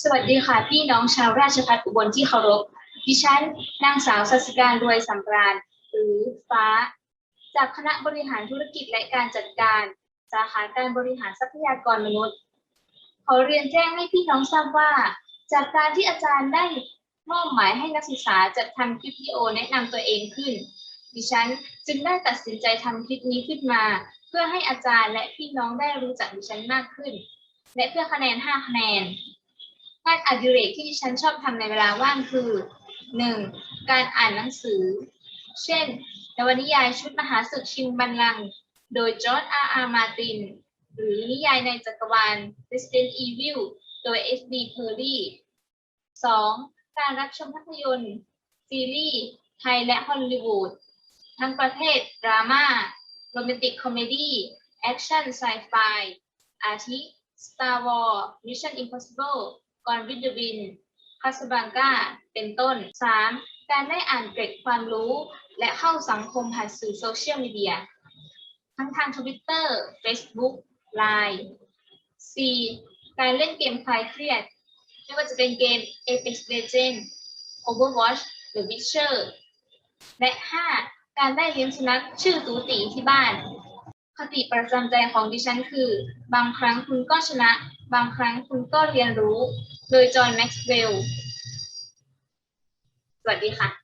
สวัสดีค่ะ พี่น้องชาวราชพัฒอุบลที่เคารพ ดิฉันนางสาวสัสการรวยสำราญหรือฟ้า จากคณะบริหารธุรกิจและการจัดการ สาขาการบริหารทรัพยากรมนุษย์ขอเรียนแจ้งให้พี่น้องทราบว่า จากการที่อาจารย์ได้มอบหมายให้นักศึกษาจัดทำคลิปวิดีโอแนะนำตัวเองขึ้น ดิฉันจึงได้ตัดสินใจทำคลิปนี้ขึ้นมา เพื่อให้อาจารย์และพี่น้องได้รู้จักดิฉันมากขึ้น และเพื่อคะแนน 5 คะแนน งานอดิเรกที่ดิฉันชอบทำในเวลาว่างคือ 1. การอ่านหนังสือ เช่นนวนิยายชุดมหาศึกชิงบัลลังก์โดยจอร์จอาร์อาร์มาติน หรือนิยายในจักรวาล Resident Evil โดย S.B. Perry 2. การรับชมภาพยนตร์ ซีรีส์ ไทยและฮอลลีวูดทั้งประเภทดราม่าโรแมนติกคอมเมดี้แอคชั่นไซไฟอาทิ Star Wars Mission Impossible กอนวิดวินคาสบังกาเป็นต้น 3. การได้อ่านเกร็ดความรู้ และเข้าสังคมผ่านสื่อโซเชียลมีเดีย ทั้งทาง Twitter Facebook Line 4. การเล่นเกมคลายเครียด ไม่ว่าจะเป็นเกม Apex Legends Overwatch หรือ Witcher และ 5. การได้เลี้ยงสุนัขชื่อตูตีที่บ้าน คติประจำใจของดิฉันคือ บางครั้งคุณก็ชนะ บางครั้งคุณก็เรียนรู้ โดยจอห์นแม็กซ์เวลล์สวัสดีค่ะ